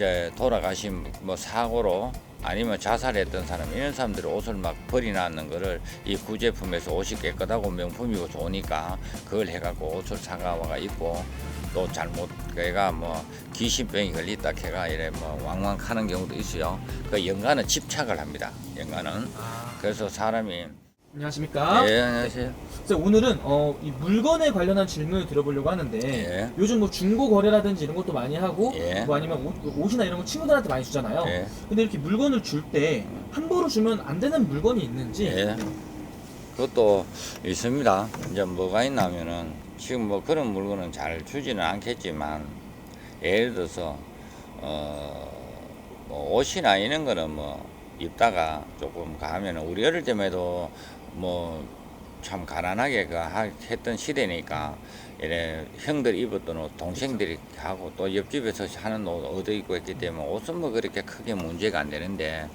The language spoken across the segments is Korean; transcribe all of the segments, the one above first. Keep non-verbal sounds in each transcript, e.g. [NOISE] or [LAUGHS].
이제 돌아가신 뭐 사고로 아니면 자살했던 사람 이런 사람들이 옷을 막 버리놨는 거를 이 구제품에서 옷이 깨끗하고 명품이고 좋으니까 그걸 해갖고 옷을 사가와가 입고 또 잘못 걔가 뭐 귀신병이 걸렸다 걔가 이래 뭐 왕왕 하는 경우도 있어요. 그 연간은 집착을 합니다. 연간은 아, 그래서 사람이 안녕하십니까? 예 안녕하세요. 그래서 오늘은 어, 이 물건에 관련한 질문을 드려보려고 하는데 예. 요즘 뭐 중고 거래라든지 이런 것도 많이 하고 예. 뭐 아니면 옷, 옷이나 이런 거 친구들한테 많이 주잖아요. 예. 근데 이렇게 물건을 줄 때 함부로 주면 안 되는 물건이 있는지 예. 그것도 있습니다. 이제 뭐가 있냐면은 지금 뭐 그런 물건은 잘 주지는 않겠지만 예를 들어서 어 뭐 옷이나 이런 거는 뭐 입다가 조금 가면은 우리 어릴 때에도 뭐 참 가난하게 그 하- 했던 시대니까 이래 형들이 입었던 옷 동생들이 하고 또 옆집에서 하는 옷 얻어 입고 했기 때문에 옷은 뭐 그렇게 크게 문제가 안 되는데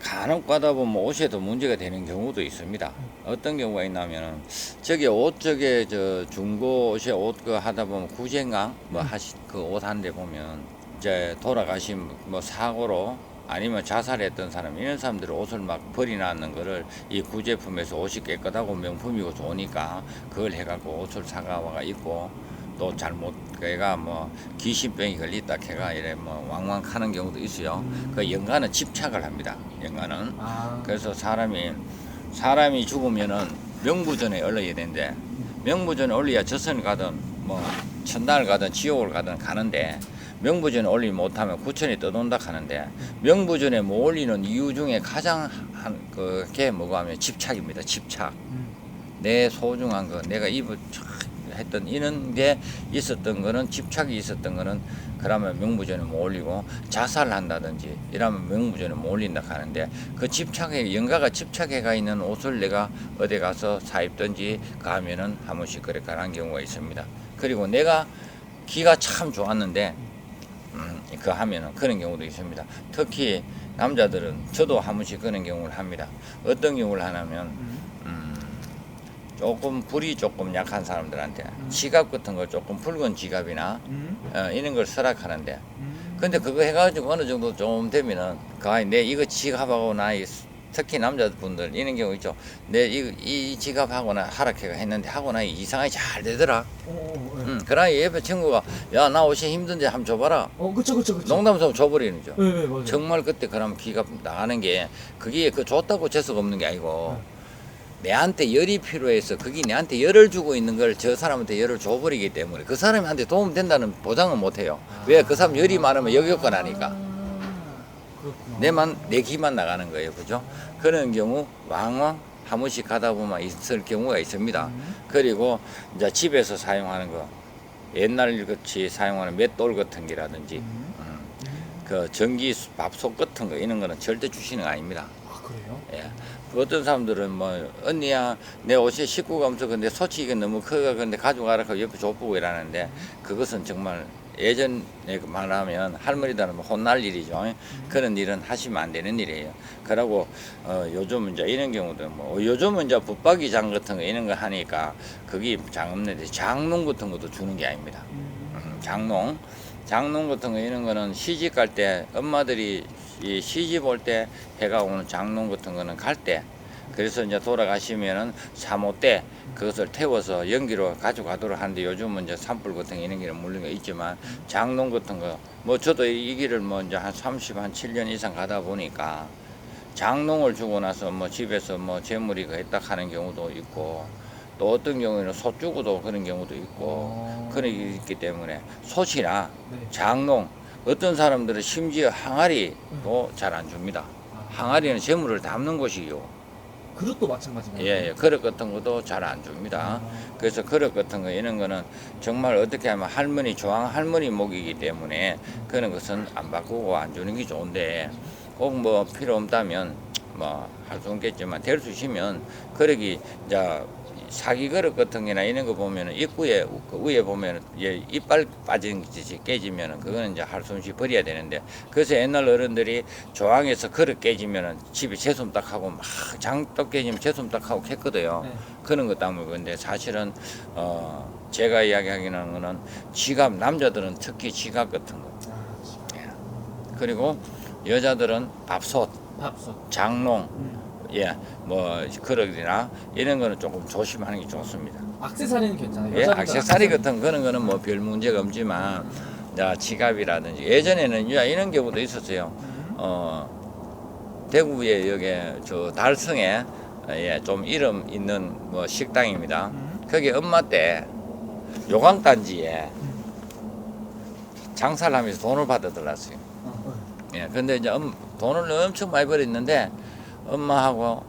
간혹 가다 보면 옷에도 문제가 되는 경우도 있습니다. 어떤 경우가 있냐면은 저기 옷 저게 저 중고 옷에 옷그 하다 보면 구젠강 뭐 하시 그 옷한데 보면 이제 돌아가신 뭐 사고로 아니면 자살했던 사람 이런 사람들이 옷을 막 버리놨는 거를 이 구제품에서 옷이 깨끗하고 명품이고 좋으니까 그걸 해갖고 옷을 사가와가 입고 또 잘못 걔가 뭐 귀신병이 걸렸다 걔가 이래 뭐 왕왕 하는 경우도 있어요. 그 연간은 집착을 합니다. 연간은 아, 그래서 사람이 사람이 죽으면은 명부전에 올려야 되는데 명부전에 올려야 저선을 가든 뭐 천당을 가든 지옥을 가든 가는데 명부전에 올리지 못하면 구천이 떠돈다 하는데 명부전에 못 올리는 이유 중에 가장 한 그게 뭐가 하면 집착입니다. 집착. 음, 내 소중한 거 내가 입을 촥 했던 이런 게 있었던 거는 집착이 있었던 거는 그러면 명부전에 못 올리고 자살한다든지 이러면 명부전에 못 올린다 하는데 그 집착에 영가가 집착해 가 있는 옷을 내가 어디 가서 사입든지 가면은 한 번씩 그래 가는 경우가 있습니다. 그리고 내가 기가 참 좋았는데 음, 그 하면은 그런 경우도 있습니다. 특히 남자들은 저도 한 번씩 그런 경우를 합니다. 어떤 경우를 하냐면 음, 음, 조금 불이 조금 약한 사람들한테 음. 지갑 같은 거 조금 붉은 지갑이나 음, 어, 이런 걸 설악하는데 음. 근데 그거 해가지고 어느 정도 좀 되면은 가히 내 이거 지갑하고 나 이- 특히 남자분들 이런 경우 있죠. 내 이 이 지갑하고 나 하락해가 했는데 하고 나 이상하게 잘 되더라. 어, 어, 어, 음, 그러나 옆에 친구가 야 나 옷이 힘든데 한번 줘봐라. 어, 그쵸, 그쵸, 그쵸. 농담삼아 줘버리는 죠. 네, 네, 맞아요. 정말 그때 그럼 기가 나가는 게 그게 그 좋다고 재수가 없는 게 아니고 내한테 열이 필요해서 그게 내한테 열을 주고 있는 걸 저 사람한테 열을 줘버리기 때문에 그 사람한테 도움 된다는 보장은 못해요. 왜? 그 사람 열이 많으면 여겼거나니까. 아, 그렇구나. 내만 내 기만 나가는 거예요, 그죠? 그런 경우 왕왕 한 번씩 가다 보면 있을 경우가 있습니다. 음, 그리고 이제 집에서 사용하는 거 옛날 같이 사용하는 맷돌 같은 게라든지 음, 음, 음. 그 전기 밥솥 같은 거 이런 거는 절대 주시는 거 아닙니다. 아, 그래요? 예. 그 어떤 사람들은 뭐 언니야 내 옷에 식구가 없어 근데 이게 너무 커가 근데 가져가라 고 옆에 줘 보고 이러는데 그것은 정말 예전에 그 말하면 할머니들은 뭐 혼날 일이죠. 그런 일은 하시면 안 되는 일이에요. 그러고 어, 요즘 이제 이런 경우도 뭐 요즘은 이제 붙박이 장 같은 거 이런 거 하니까 그게 장 없는데 장롱 같은 것도 주는 게 아닙니다. 음, 음, 장롱 장롱 같은 거 이런 거는 시집 갈 때 엄마들이 이 시집 올 때 해가 오는 장롱 같은 거는 갈 때 그래서 이제 돌아가시면은 사모 때 그것을 태워서 연기로 가져가도록 하는데 요즘은 이제 산불 같은 거 이런 게 물린 거 있지만 장롱 같은 거 뭐 저도 이 길을 뭐 이제 한 30, 한 7년 이상 가다 보니까 장롱을 주고 나서 뭐 집에서 뭐 재물이 그 했다 하는 경우도 있고 또 어떤 경우에는 소 주고도 그런 경우도 있고 어. 그런 게 있기 때문에 솥이나 네. 장롱 어떤 사람들은 심지어 항아리도 잘 안 줍니다. 아, 항아리는 재물을 담는 곳이요. 그릇도 마찬가지인가요? 예, 예. 그릇 같은 것도 잘 안 줍니다. 아, 그래서 그릇 같은 거 이런 거는 정말 어떻게 하면 할머니 조항 할머니 목이기 때문에 그런 것은 안 바꾸고 안 주는 게 좋은데 꼭 뭐 필요 없다면 뭐 할 수 없겠지만 될 수 있으면 그러기 이제 사기 그릇 같은 게나 이런 거 보면은 입구에 그 위에 보면은 예, 이빨 빠진 짓이 깨지면은 그거는 이제 할 수 없이 버려야 되는데 그래서 옛날 어른들이 조항에서 그릇 깨지면은 집에 재솜딱 하고 막 장떡 깨지면 재솜딱 하고 했거든요. 네. 그런 것 때문에 근데 사실은 어 제가 이야기하기는 거는 지갑 남자들은 특히 지갑 같은 거 아, 예. 그리고 여자들은 밥솥, 밥솥. 장롱, 음. 예, 뭐 그릇이나 이런 거는 조금 조심하는 게 좋습니다. 액세서리는 괜찮아요. 예, 여자분들 액세서리 같은 그런 거는 뭐 별 문제가 없지만 자, 지갑이라든지 예전에는 야, 이런 경우도 있었어요. 음. 어, 대구에 여기 저 달성에 예, 좀 이름 있는 뭐 식당입니다. 음. 거기 엄마 때 요강단지에 장사를 하면서 돈을 받아 들었어요. 어, 예, 근데 이제 엄, 돈을 엄청 많이 벌었는데 엄마하고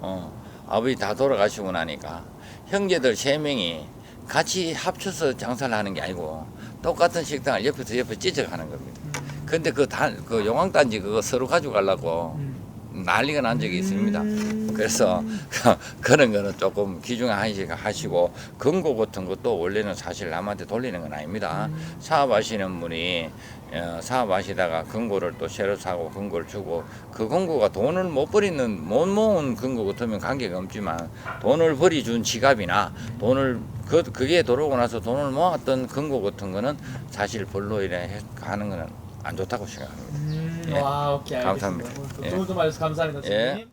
어, 아버지 다 돌아가시고 나니까 형제들 세 명이 같이 합쳐서 장사를 하는 게 아니고 똑같은 식당을 옆에서 옆에 찢어가는 겁니다. 음. 근데 그 단, 그 용왕단지 그거 서로 가지고 가려고 음. 난리가 난 적이 있습니다. 음. 그래서 [LAUGHS] 그런 거는 조금 기중에 한식 하시고 금고 같은 것도 원래는 사실 남한테 돌리는 건 아닙니다. 음. 사업하시는 분이 어, 사업하시다가 금고를 또 새로 사고 금고를 주고 그 금고가 돈을 못 버리는 못 모은 금고 같으면 관계가 없지만 돈을 버리 준 지갑이나 돈을 그 그게 들어오고 나서 돈을 모았던 금고 같은 거는 사실 별로 이래 해- 하는 거는 안 좋다고 생각합니다. 음. 예. 와, 오케이. 알겠습니다. 감사합니다. 오늘 또 예. 좋은 좀 알려서 감사합니다. 예. 선생님.